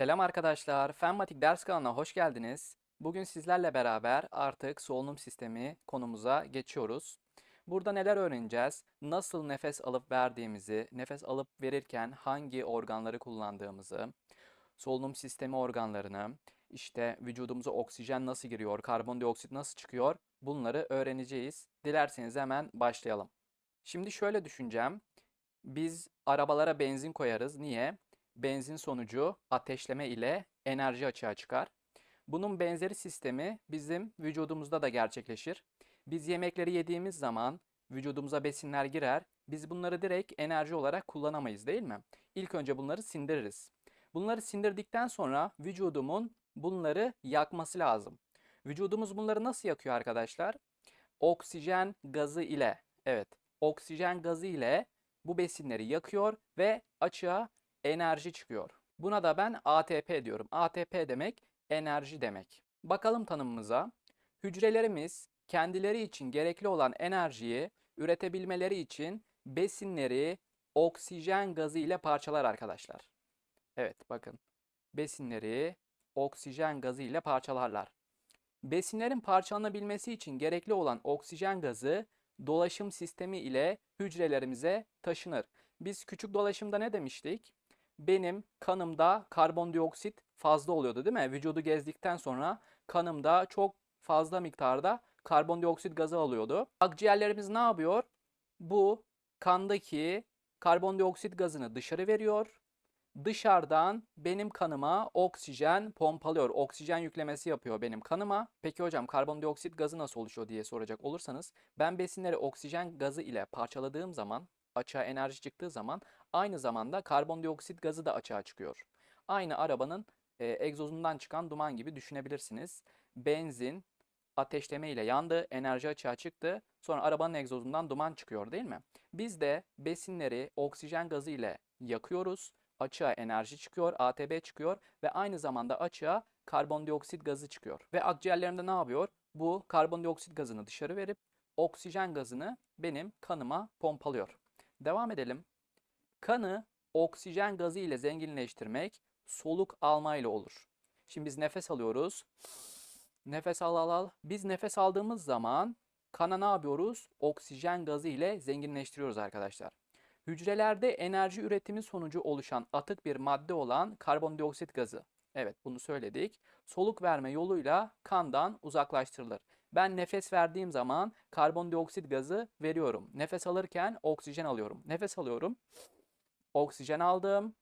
Selam arkadaşlar, Fenmatik ders kanalına hoş geldiniz. Bugün sizlerle beraber artık solunum sistemi konumuza geçiyoruz. Burada neler öğreneceğiz? Nasıl nefes alıp verdiğimizi, nefes alıp verirken hangi organları kullandığımızı, solunum sistemi organlarını, işte vücudumuza oksijen nasıl giriyor, karbondioksit nasıl çıkıyor bunları öğreneceğiz. Dilerseniz hemen başlayalım. Şimdi şöyle düşüneceğim. Biz arabalara benzin koyarız. Niye? Benzin sonucu ateşleme ile enerji açığa çıkar. Bunun benzeri sistemi bizim vücudumuzda da gerçekleşir. Biz yemekleri yediğimiz zaman vücudumuza besinler girer. Biz bunları direkt enerji olarak kullanamayız değil mi? İlk önce bunları sindiririz. Bunları sindirdikten sonra vücudumun bunları yakması lazım. Vücudumuz bunları nasıl yakıyor arkadaşlar? Oksijen gazı ile. Evet, oksijen gazı ile bu besinleri yakıyor ve açığa enerji çıkıyor. Buna da ben ATP diyorum. ATP demek enerji demek. Bakalım tanımımıza. Hücrelerimiz kendileri için gerekli olan enerjiyi üretebilmeleri için besinleri oksijen gazı ile parçalar arkadaşlar. Evet bakın. Besinleri oksijen gazı ile parçalarlar. Besinlerin parçalanabilmesi için gerekli olan oksijen gazı dolaşım sistemi ile hücrelerimize taşınır. Biz küçük dolaşımda ne demiştik? Benim kanımda karbondioksit fazla oluyordu değil mi? Vücudu gezdikten sonra kanımda çok fazla miktarda karbondioksit gazı alıyordu. Akciğerlerimiz ne yapıyor? Bu kandaki karbondioksit gazını dışarı veriyor. Dışarıdan benim kanıma oksijen pompalıyor. Oksijen yüklemesi yapıyor benim kanıma. Peki hocam karbondioksit gazı nasıl oluşuyor diye soracak olursanız ben besinleri oksijen gazı ile parçaladığım zaman açığa enerji çıktığı zaman aynı zamanda karbondioksit gazı da açığa çıkıyor. Aynı arabanın e, egzozundan çıkan duman gibi düşünebilirsiniz. Benzin ateşleme ile yandı, enerji açığa çıktı. Sonra arabanın egzozundan duman çıkıyor değil mi? Biz de besinleri oksijen gazı ile yakıyoruz. Açığa enerji çıkıyor, ATP çıkıyor ve aynı zamanda açığa karbondioksit gazı çıkıyor. Ve akciğerlerimde ne yapıyor? Bu karbondioksit gazını dışarı verip oksijen gazını benim kanıma pompalıyor. Devam edelim. Kanı oksijen gazı ile zenginleştirmek soluk alma ile olur. Şimdi biz nefes alıyoruz. Nefes al al al. Biz nefes aldığımız zaman kana ne yapıyoruz? Oksijen gazı ile zenginleştiriyoruz arkadaşlar. Hücrelerde enerji üretimi sonucu oluşan atık bir madde olan karbondioksit gazı. Evet bunu söyledik. Soluk verme yoluyla kandan uzaklaştırılır. Ben nefes verdiğim zaman karbondioksit gazı veriyorum. Nefes alırken oksijen alıyorum. Nefes alıyorum. Oksijen aldım.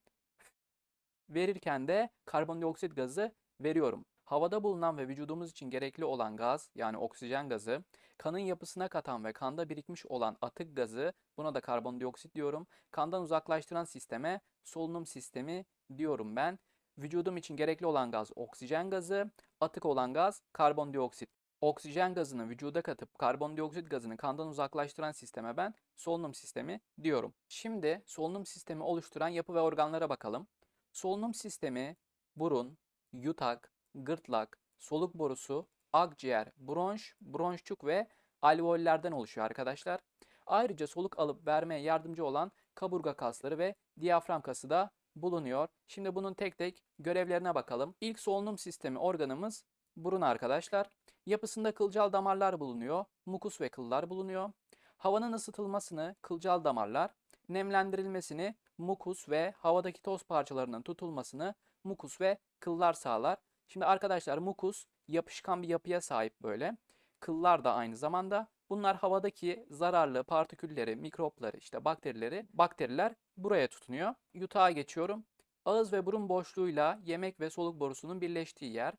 Verirken de karbondioksit gazı veriyorum. Havada bulunan ve vücudumuz için gerekli olan gaz yani oksijen gazı, kanın yapısına katan ve kanda birikmiş olan atık gazı buna da karbondioksit diyorum. Kandan uzaklaştıran sisteme solunum sistemi diyorum ben. Vücudum için gerekli olan gaz oksijen gazı, atık olan gaz karbondioksit. Oksijen gazını vücuda katıp karbondioksit gazını kandan uzaklaştıran sisteme ben solunum sistemi diyorum. Şimdi solunum sistemi oluşturan yapı ve organlara bakalım. Solunum sistemi burun, yutak, gırtlak, soluk borusu, akciğer, bronş, bronşçuk ve alveollerden oluşuyor arkadaşlar. Ayrıca soluk alıp vermeye yardımcı olan kaburga kasları ve diyafram kası da bulunuyor. Şimdi bunun tek tek görevlerine bakalım. İlk solunum sistemi organımız burun arkadaşlar. Yapısında kılcal damarlar bulunuyor. Mukus ve kıllar bulunuyor. Havanın ısıtılmasını kılcal damarlar, nemlendirilmesini mukus ve havadaki toz parçalarının tutulmasını mukus ve kıllar sağlar. Şimdi arkadaşlar mukus yapışkan bir yapıya sahip böyle. Kıllar da aynı zamanda. Bunlar havadaki zararlı partikülleri, mikropları, işte bakterileri, bakteriler buraya tutunuyor. Yutağa geçiyorum. Ağız ve burun boşluğuyla yemek ve soluk borusunun birleştiği yer.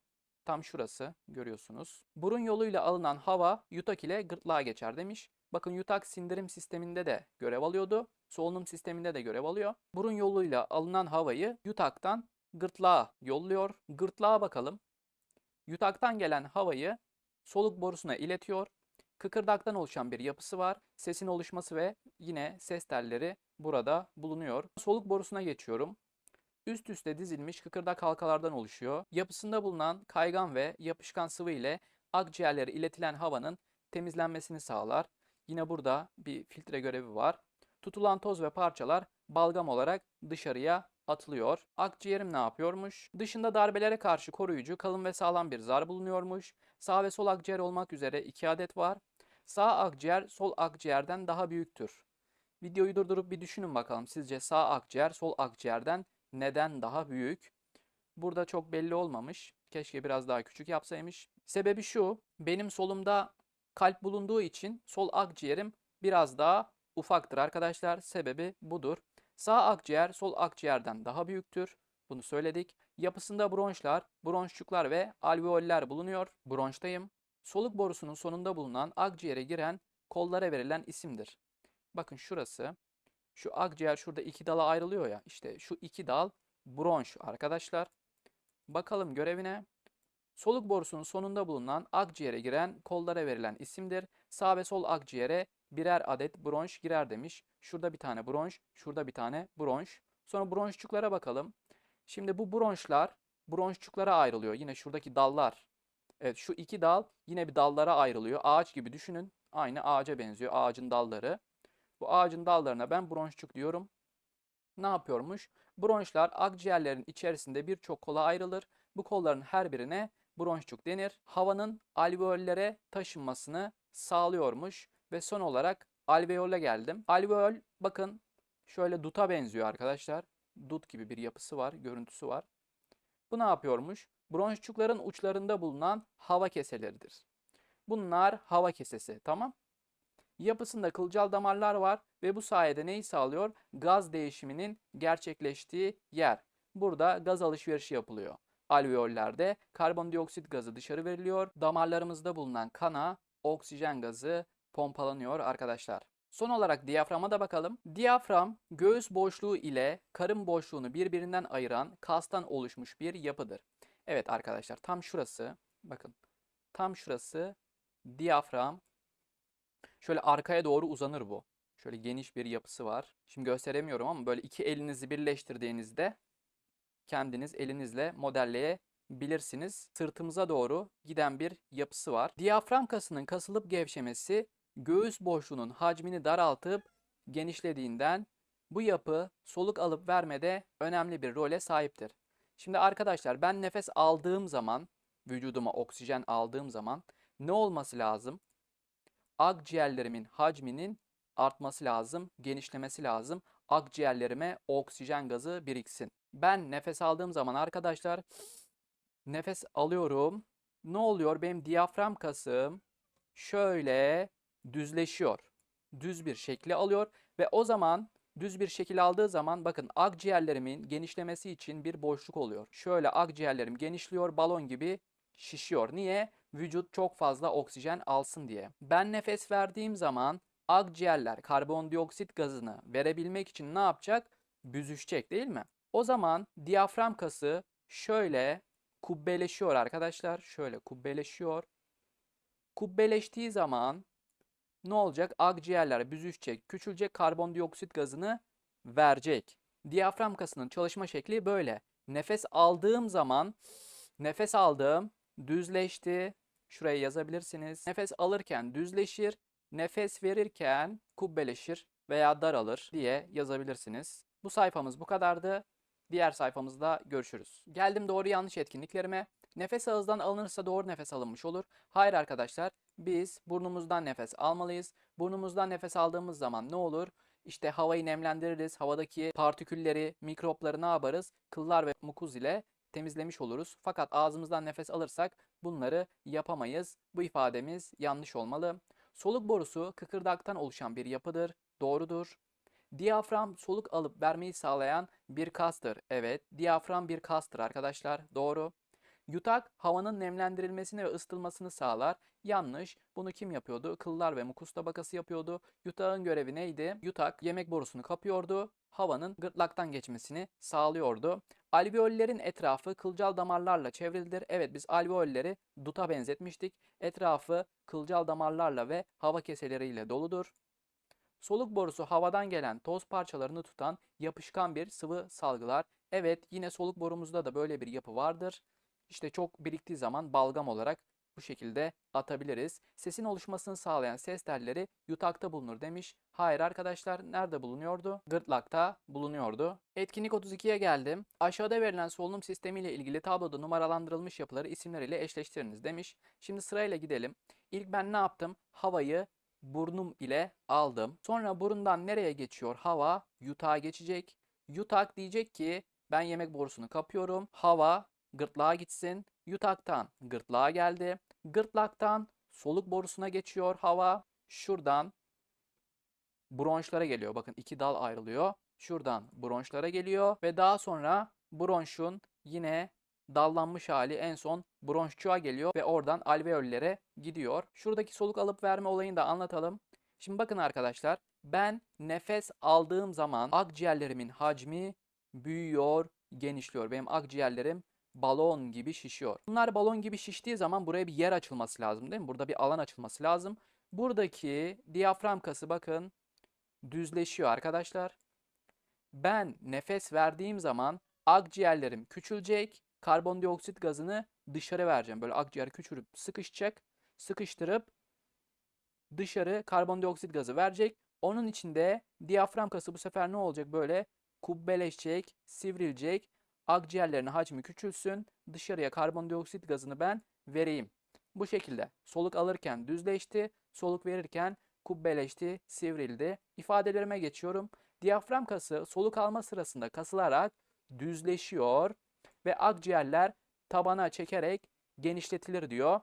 Tam şurası görüyorsunuz. Burun yoluyla alınan hava yutak ile gırtlağa geçer demiş. Bakın yutak sindirim sisteminde de görev alıyordu. Solunum sisteminde de görev alıyor. Burun yoluyla alınan havayı yutaktan gırtlağa yolluyor. Gırtlağa bakalım. Yutaktan gelen havayı soluk borusuna iletiyor. Kıkırdaktan oluşan bir yapısı var. Sesin oluşması ve yine ses telleri burada bulunuyor. Soluk borusuna geçiyorum. Üst üste dizilmiş kıkırdak halkalardan oluşuyor. Yapısında bulunan kaygan ve yapışkan sıvı ile akciğerlere iletilen havanın temizlenmesini sağlar. Yine burada bir filtre görevi var. Tutulan toz ve parçalar balgam olarak dışarıya atılıyor. Akciğerim ne yapıyormuş? Dışında darbelere karşı koruyucu, kalın ve sağlam bir zar bulunuyormuş. Sağ ve sol akciğer olmak üzere iki adet var. Sağ akciğer sol akciğerden daha büyüktür. Videoyu durdurup bir düşünün bakalım. Sizce sağ akciğer sol akciğerden neden daha büyük? Burada çok belli olmamış. Keşke biraz daha küçük yapsaymış. Sebebi şu. Benim solumda kalp bulunduğu için sol akciğerim biraz daha ufaktır arkadaşlar. Sebebi budur. Sağ akciğer sol akciğerden daha büyüktür. Bunu söyledik. Yapısında bronşlar, bronşçuklar ve alveoller bulunuyor. Bronştayım. Soluk borusunun sonunda bulunan akciğere giren kollara verilen isimdir. Bakın şurası. Şu akciğer şurada iki dala ayrılıyor ya. İşte şu iki dal bronş arkadaşlar. Bakalım görevine. Soluk borusunun sonunda bulunan akciğere giren kollara verilen isimdir. Sağ ve sol akciğere birer adet bronş girer demiş. Şurada bir tane bronş, şurada bir tane bronş. Sonra bronşçuklara bakalım. Şimdi bu bronşlar bronşçuklara ayrılıyor. Yine şuradaki dallar. Evet şu iki dal yine bir dallara ayrılıyor. Ağaç gibi düşünün. Aynı ağaca benziyor ağacın dalları. Bu ağacın dallarına ben bronşçuk diyorum. Ne yapıyormuş? Bronşlar akciğerlerin içerisinde birçok kola ayrılır. Bu kolların her birine bronşçuk denir. Havanın alveollere taşınmasını sağlıyormuş. Ve son olarak alveole geldim. Alveol bakın şöyle duta benziyor arkadaşlar. Dut gibi bir yapısı var, görüntüsü var. Bu ne yapıyormuş? Bronşçukların uçlarında bulunan hava keseleridir. Bunlar hava kesesi, tamam? Yapısında kılcal damarlar var ve bu sayede neyi sağlıyor? Gaz değişiminin gerçekleştiği yer. Burada gaz alışverişi yapılıyor. Alveollerde karbondioksit gazı dışarı veriliyor. Damarlarımızda bulunan kana oksijen gazı pompalanıyor arkadaşlar. Son olarak diyaframa da bakalım. Diyafram göğüs boşluğu ile karın boşluğunu birbirinden ayıran kastan oluşmuş bir yapıdır. Evet arkadaşlar tam şurası bakın tam şurası diyafram. Şöyle arkaya doğru uzanır bu. Şöyle geniş bir yapısı var. Şimdi gösteremiyorum ama böyle iki elinizi birleştirdiğinizde kendiniz elinizle modelleyebilirsiniz. Sırtımıza doğru giden bir yapısı var. Diyafram kasının kasılıp gevşemesi göğüs boşluğunun hacmini daraltıp genişlediğinden bu yapı soluk alıp vermede önemli bir role sahiptir. Şimdi arkadaşlar ben nefes aldığım zaman, vücuduma oksijen aldığım zaman ne olması lazım? Akciğerlerimin hacminin artması lazım, genişlemesi lazım. Akciğerlerime oksijen gazı biriksin. Ben nefes aldığım zaman arkadaşlar nefes alıyorum. Ne oluyor? Benim diyafram kasım şöyle düzleşiyor. Düz bir şekli alıyor ve o zaman düz bir şekil aldığı zaman bakın akciğerlerimin genişlemesi için bir boşluk oluyor. Şöyle akciğerlerim genişliyor, balon gibi şişiyor. Niye? Vücut çok fazla oksijen alsın diye. Ben nefes verdiğim zaman akciğerler karbondioksit gazını verebilmek için ne yapacak? Büzüşecek değil mi? O zaman diyafram kası şöyle kubbeleşiyor arkadaşlar. Şöyle kubbeleşiyor. Kubbeleştiği zaman ne olacak? Akciğerler büzüşecek, küçülecek, karbondioksit gazını verecek. Diyafram kasının çalışma şekli böyle. Nefes aldığım zaman nefes aldım, düzleşti. Şuraya yazabilirsiniz. Nefes alırken düzleşir, nefes verirken kubbeleşir veya daralır diye yazabilirsiniz. Bu sayfamız bu kadardı. Diğer sayfamızda görüşürüz. Geldim doğru yanlış etkinliklerime. Nefes ağızdan alınırsa doğru nefes alınmış olur. Hayır arkadaşlar biz burnumuzdan nefes almalıyız. Burnumuzdan nefes aldığımız zaman ne olur? İşte havayı nemlendiririz. Havadaki partikülleri, mikropları ne yaparız? Kıllar ve mukuz ile temizlemiş oluruz. Fakat ağzımızdan nefes alırsak bunları yapamayız. Bu ifademiz yanlış olmalı. Soluk borusu kıkırdaktan oluşan bir yapıdır. Doğrudur. Diyafram soluk alıp vermeyi sağlayan bir kastır. Evet, diyafram bir kastır arkadaşlar. Doğru. Yutak havanın nemlendirilmesini ve ısıtılmasını sağlar. Yanlış. Bunu kim yapıyordu? Kıllar ve mukus tabakası yapıyordu. Yutağın görevi neydi? Yutak yemek borusunu kapıyordu. Havanın gırtlaktan geçmesini sağlıyordu. Alveollerin etrafı kılcal damarlarla çevrilidir. Evet biz alveolleri duta benzetmiştik. Etrafı kılcal damarlarla ve hava keseleriyle doludur. Soluk borusu havadan gelen toz parçalarını tutan yapışkan bir sıvı salgılar. Evet yine soluk borumuzda da böyle bir yapı vardır. İşte çok biriktiği zaman balgam olarak bu şekilde atabiliriz. Sesin oluşmasını sağlayan ses telleri yutakta bulunur demiş. Hayır arkadaşlar nerede bulunuyordu? Gırtlakta bulunuyordu. Etkinlik 32'ye geldim. Aşağıda verilen solunum sistemi ile ilgili tabloda numaralandırılmış yapıları isimleriyle eşleştiriniz demiş. Şimdi sırayla gidelim. İlk ben ne yaptım? Havayı burnum ile aldım. Sonra burundan nereye geçiyor? Hava yutağa geçecek. Yutak diyecek ki ben yemek borusunu kapıyorum. Hava gırtlağa gitsin. Yutaktan gırtlağa geldi. Gırtlaktan soluk borusuna geçiyor hava. Şuradan bronşlara geliyor. Bakın iki dal ayrılıyor. Şuradan bronşlara geliyor ve daha sonra bronşun yine dallanmış hali en son bronşçuğa geliyor ve oradan alveollere gidiyor. Şuradaki soluk alıp verme olayını da anlatalım. Şimdi bakın arkadaşlar ben nefes aldığım zaman akciğerlerimin hacmi büyüyor, genişliyor. Benim akciğerlerim balon gibi şişiyor. Bunlar balon gibi şiştiği zaman buraya bir yer açılması lazım değil mi? Burada bir alan açılması lazım. Buradaki diyafram kası bakın düzleşiyor arkadaşlar. Ben nefes verdiğim zaman akciğerlerim küçülecek. Karbondioksit gazını dışarı vereceğim. Böyle akciğer küçülüp sıkışacak. Sıkıştırıp dışarı karbondioksit gazı verecek. Onun içinde diyafram kası bu sefer ne olacak? Böyle kubbeleşecek, sivrilecek. Akciğerlerin hacmi küçülsün. Dışarıya karbondioksit gazını ben vereyim. Bu şekilde soluk alırken düzleşti, soluk verirken kubbeleşti, sivrildi. İfadelerime geçiyorum. Diyafram kası soluk alma sırasında kasılarak düzleşiyor ve akciğerler tabana çekerek genişletilir diyor.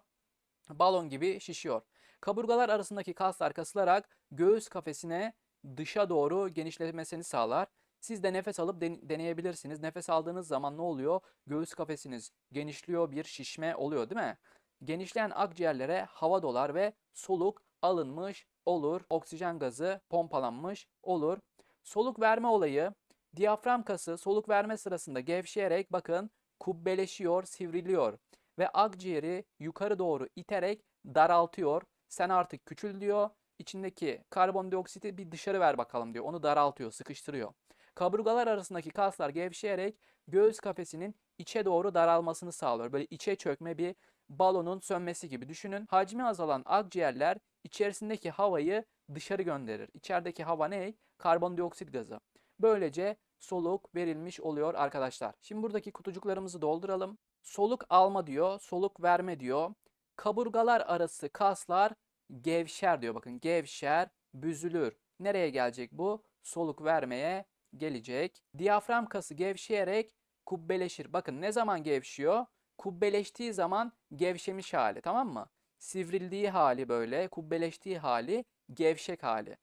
Balon gibi şişiyor. Kaburgalar arasındaki kaslar kasılarak göğüs kafesine dışa doğru genişlemesini sağlar. Siz de nefes alıp deneyebilirsiniz. Nefes aldığınız zaman ne oluyor? Göğüs kafesiniz genişliyor, bir şişme oluyor değil mi? Genişleyen akciğerlere hava dolar ve soluk alınmış olur. Oksijen gazı pompalanmış olur. Soluk verme olayı diyafram kası soluk verme sırasında gevşeyerek bakın kubbeleşiyor, sivriliyor ve akciğeri yukarı doğru iterek daraltıyor. Sen artık küçül diyor. İçindeki karbondioksiti bir dışarı ver bakalım diyor. Onu daraltıyor, sıkıştırıyor. Kaburgalar arasındaki kaslar gevşeyerek göğüs kafesinin içe doğru daralmasını sağlıyor. Böyle içe çökme bir balonun sönmesi gibi düşünün. Hacmi azalan akciğerler içerisindeki havayı dışarı gönderir. İçerideki hava ne? Karbondioksit gazı. Böylece soluk verilmiş oluyor arkadaşlar. Şimdi buradaki kutucuklarımızı dolduralım. Soluk alma diyor, soluk verme diyor. Kaburgalar arası kaslar gevşer diyor. Bakın gevşer, büzülür. Nereye gelecek bu? Soluk vermeye gelecek. Diyafram kası gevşeyerek kubbeleşir. Bakın ne zaman gevşiyor? Kubbeleştiği zaman gevşemiş hali tamam mı? Sivrildiği hali böyle, kubbeleştiği hali, gevşek hali.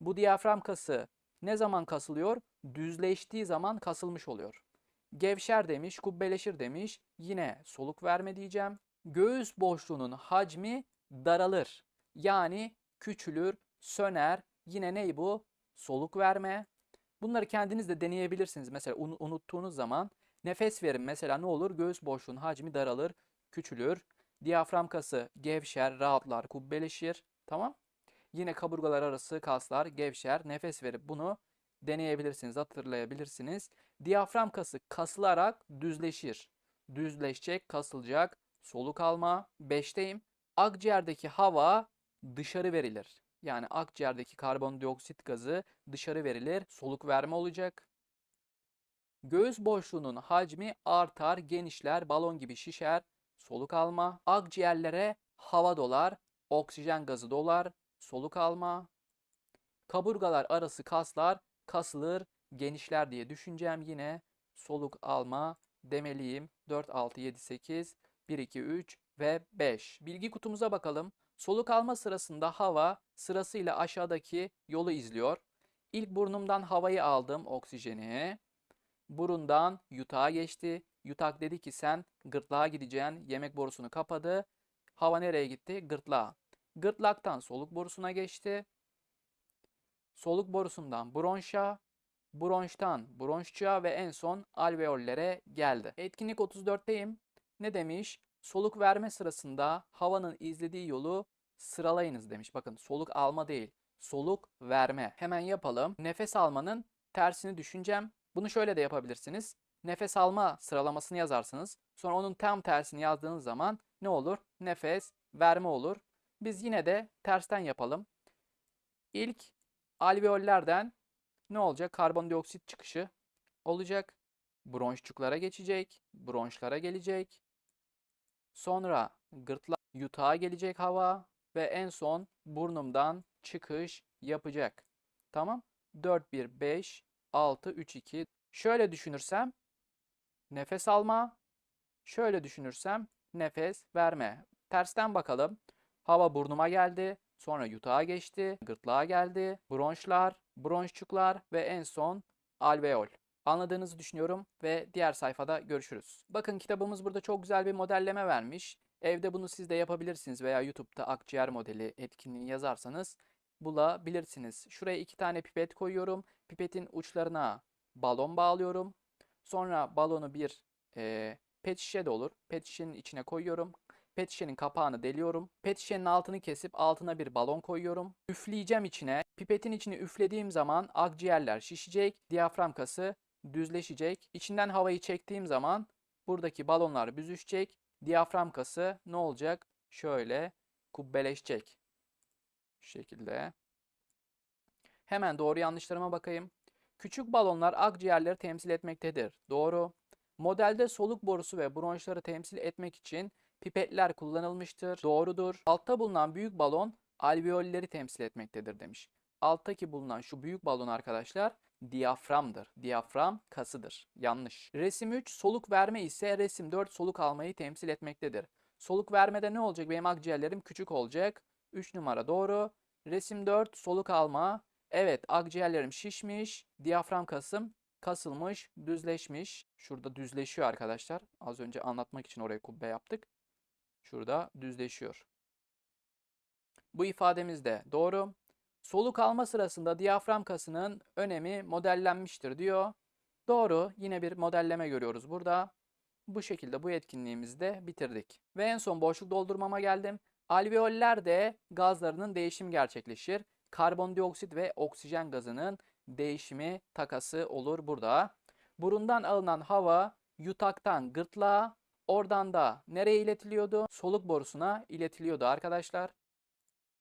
Bu diyafram kası ne zaman kasılıyor? Düzleştiği zaman kasılmış oluyor. Gevşer demiş, kubbeleşir demiş. Yine soluk verme diyeceğim. Göğüs boşluğunun hacmi daralır. Yani küçülür, söner. Yine ney bu? Soluk verme. Bunları kendiniz de deneyebilirsiniz. Mesela unuttuğunuz zaman nefes verin. Mesela ne olur? Göğüs boşluğunun hacmi daralır, küçülür. Diyafram kası gevşer, rahatlar, kubbeleşir. Tamam? Yine kaburgalar arası kaslar gevşer. Nefes verip bunu deneyebilirsiniz, hatırlayabilirsiniz. Diyafram kası kasılarak düzleşir. Düzleşecek, kasılacak. Soluk alma. 5'teyim. Akciğerdeki hava dışarı verilir. Yani akciğerdeki karbondioksit gazı dışarı verilir. Soluk verme olacak. Göğüs boşluğunun hacmi artar, genişler, balon gibi şişer. Soluk alma. Akciğerlere hava dolar, oksijen gazı dolar, soluk alma. Kaburgalar arası kaslar kasılır, genişler diye düşüneceğim yine soluk alma demeliyim. 4, 6, 7, 8, 1, 2, 3 ve 5. Bilgi kutumuza bakalım. Soluk alma sırasında hava sırasıyla aşağıdaki yolu izliyor. İlk burnumdan havayı aldım, oksijeni. Burundan yutağa geçti. Yutak dedi ki sen gırtlağa gideceksin. Yemek borusunu kapadı. Hava nereye gitti? Gırtlağa. Gırtlaktan soluk borusuna geçti. Soluk borusundan bronşa, bronştan bronşçuğa ve en son alveollere geldi. Etkinlik 34'teyim. Ne demiş? Soluk verme sırasında havanın izlediği yolu sıralayınız demiş. Bakın soluk alma değil, soluk verme. Hemen yapalım. Nefes almanın tersini düşüneceğim. Bunu şöyle de yapabilirsiniz. nefes alma sıralamasını yazarsınız. Sonra onun tam tersini yazdığınız zaman ne olur? Nefes verme olur. Biz yine de tersten yapalım. İlk alveollerden ne olacak? Karbondioksit çıkışı olacak. Bronşçuklara geçecek. Bronşlara gelecek. Sonra gırtlak yutağa gelecek hava ve en son burnumdan çıkış yapacak. Tamam? 4 1 5 6 3 2. Şöyle düşünürsem nefes alma. Şöyle düşünürsem nefes verme. Tersten bakalım. Hava burnuma geldi. Sonra yutağa geçti. Gırtlağa geldi. Bronşlar, bronşçuklar ve en son alveol. Anladığınızı düşünüyorum ve diğer sayfada görüşürüz. Bakın kitabımız burada çok güzel bir modelleme vermiş. Evde bunu siz de yapabilirsiniz veya YouTube'da akciğer modeli etkinliği yazarsanız bulabilirsiniz. Şuraya iki tane pipet koyuyorum. Pipetin uçlarına balon bağlıyorum. Sonra balonu bir e, pet şişe de olur. Pet şişenin içine koyuyorum. Pet şişenin kapağını deliyorum. Pet şişenin altını kesip altına bir balon koyuyorum. Üfleyeceğim içine. Pipetin içine üflediğim zaman akciğerler şişecek. Diyafram kası düzleşecek. İçinden havayı çektiğim zaman buradaki balonlar büzüşecek. Diyafram kası ne olacak? Şöyle kubbeleşecek. Şu şekilde. Hemen doğru yanlışlarıma bakayım. Küçük balonlar akciğerleri temsil etmektedir. Doğru. Modelde soluk borusu ve bronşları temsil etmek için pipetler kullanılmıştır. Doğrudur. Altta bulunan büyük balon alveolleri temsil etmektedir demiş. Alttaki bulunan şu büyük balon arkadaşlar diyaframdır. Diyafram kasıdır. Yanlış. Resim 3 soluk verme ise resim 4 soluk almayı temsil etmektedir. Soluk vermede ne olacak? Benim akciğerlerim küçük olacak. 3 numara doğru. Resim 4 soluk alma. Evet akciğerlerim şişmiş. Diyafram kasım kasılmış, düzleşmiş. Şurada düzleşiyor arkadaşlar. Az önce anlatmak için oraya kubbe yaptık. Şurada düzleşiyor. Bu ifademiz de doğru. Soluk alma sırasında diyafram kasının önemi modellenmiştir diyor. Doğru. Yine bir modelleme görüyoruz burada. Bu şekilde bu etkinliğimizi de bitirdik. Ve en son boşluk doldurmama geldim. Alveollerde gazlarının değişim gerçekleşir. Karbondioksit ve oksijen gazının değişimi takası olur burada. Burundan alınan hava yutaktan gırtlağa, oradan da nereye iletiliyordu? Soluk borusuna iletiliyordu arkadaşlar.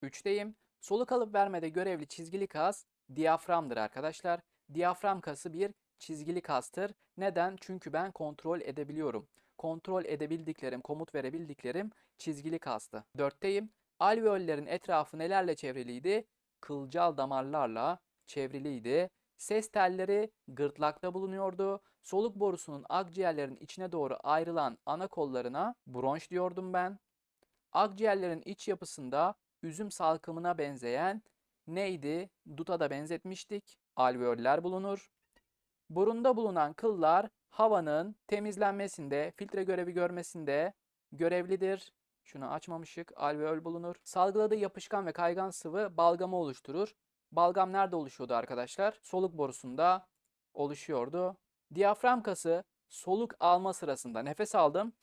Üçteyim. Soluk alıp vermede görevli çizgili kas diyaframdır arkadaşlar. Diyafram kası bir çizgili kastır. Neden? Çünkü ben kontrol edebiliyorum. Kontrol edebildiklerim, komut verebildiklerim çizgili kastı. Dörtteyim. Alveollerin etrafı nelerle çevriliydi? Kılcal damarlarla çevriliydi. Ses telleri gırtlakta bulunuyordu. Soluk borusunun akciğerlerin içine doğru ayrılan ana kollarına bronş diyordum ben. Akciğerlerin iç yapısında üzüm salkımına benzeyen neydi? Duta da benzetmiştik. Alveoller bulunur. Burunda bulunan kıllar havanın temizlenmesinde, filtre görevi görmesinde görevlidir. Şunu açmamışık. Alveol bulunur. Salgıladığı yapışkan ve kaygan sıvı balgamı oluşturur. Balgam nerede oluşuyordu arkadaşlar? Soluk borusunda oluşuyordu. Diyafram kası soluk alma sırasında nefes aldım.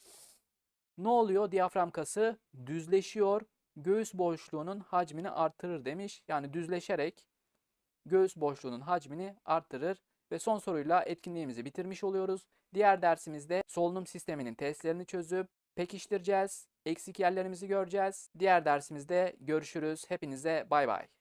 Ne oluyor? Diyafram kası düzleşiyor. Göğüs boşluğunun hacmini artırır demiş. Yani düzleşerek göğüs boşluğunun hacmini artırır. Ve son soruyla etkinliğimizi bitirmiş oluyoruz. Diğer dersimizde solunum sisteminin testlerini çözüp pekiştireceğiz. Eksik yerlerimizi göreceğiz. Diğer dersimizde görüşürüz. Hepinize bay bay.